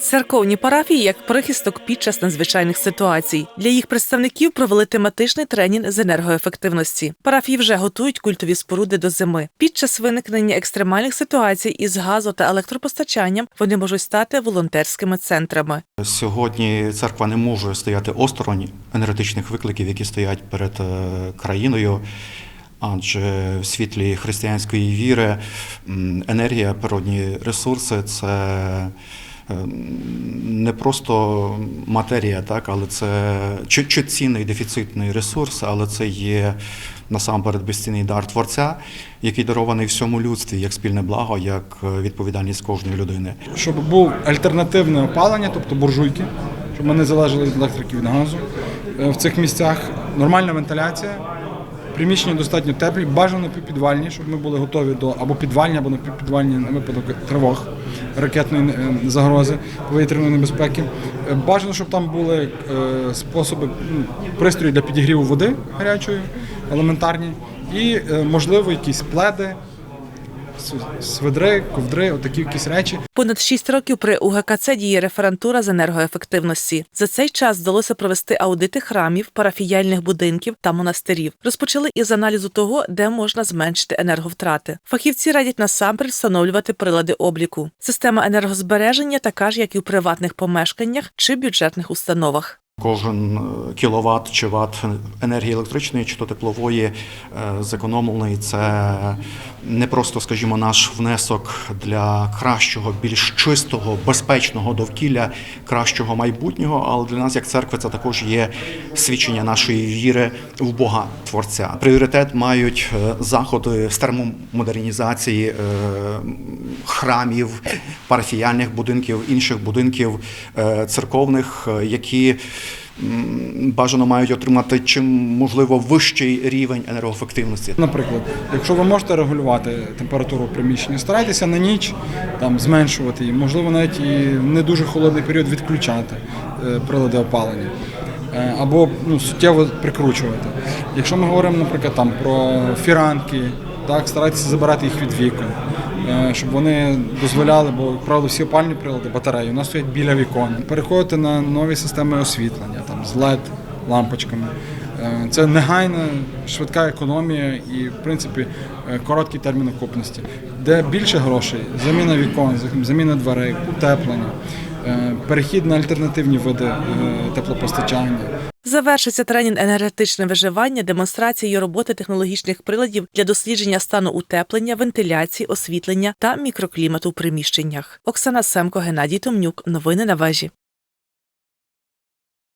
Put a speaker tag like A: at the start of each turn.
A: Церковні парафії як прихисток під час надзвичайних ситуацій. Для їх представників провели тематичний тренінг з енергоефективності. Парафії вже готують культові споруди до зими. Під час виникнення екстремальних ситуацій із газу та електропостачанням вони можуть стати волонтерськими центрами.
B: Сьогодні церква не може стояти осторонь енергетичних викликів, які стоять перед е, країною. Адже в світлі християнської віри енергія, природні ресурси це не просто матерія, так, але це чи, чи цінний дефіцитний ресурс, але це є насамперед безцінний дар Творця, який дарований всьому людстві як спільне благо, як е, відповідальність кожної людини.
C: щоб був альтернативне опалення, тобто буржуйки, щоб ми не залежали від електрики від газу. Е, В цих місцях нормальна вентиляція, приміщення достатньо теплі, бажано підвальні, щоб ми були готові до або підвальні, або напівпідвальні на випадок тривог, ракетної е, загрози, повітряної небезпеки. Е, Бажано, щоб там були е, способи ну, пристрої для підігріву води гарячої, елементарні, і можливо якісь пледи, с- свидри, ковдри, отакі якісь речі.
A: Понад шість років при УГКЦ діє референтура з енергоефективності. За цей час вдалося провести аудити храмів, парафіяльних будинків та монастирів. Розпочали із аналізу того, де можна зменшити енерговтрати. Фахівці радять насамперед встановлювати прилади обліку. Система енергозбереження така ж, як і у приватних помешканнях чи бюджетних установах.
B: Кожен е, кіловат чи ват енергії електричної чи то теплової е, зекономлений це не просто, скажімо, наш внесок для кращого, більш чистого, безпечного довкілля, кращого майбутнього. Але для нас, як церкви, це також є свідчення нашої віри в Бога Творця. Пріоритет мають е, заходи з термомодернізації е, храмів, парафіяльних будинків, інших будинків е, церковних, які бажано мають отримати чим можливо вищий рівень енергоефективності.
C: Наприклад, якщо ви можете регулювати температуру приміщення, старайтеся на ніч там зменшувати її, можливо, навіть і в не дуже холодний період відключати е, прилади опалення. Е, Або ну, суттєво прикручувати. Якщо ми говоримо, наприклад, там про фіранки, так, старайтеся забирати їх від вікон, е, щоб вони дозволяли, бо, правило, всі опальні прилади, батареї, у нас стоять біля вікон. Переходити на нові системи освітлення, з LED лампочками. Е, Це негайна, швидка економія і, в принципі, е, короткий термін окупності. Де більше грошей, заміна вікон, заміна дверей, утеплення, е, перехід на альтернативні види теплопостачання.
A: Завершиться тренінг енергетичне виживання демонстрацією роботи технологічних приладів для дослідження стану утеплення, вентиляції, освітлення та мікроклімату в приміщеннях. Оксана Семко, Геннадій Томнюк. Новини на вежі.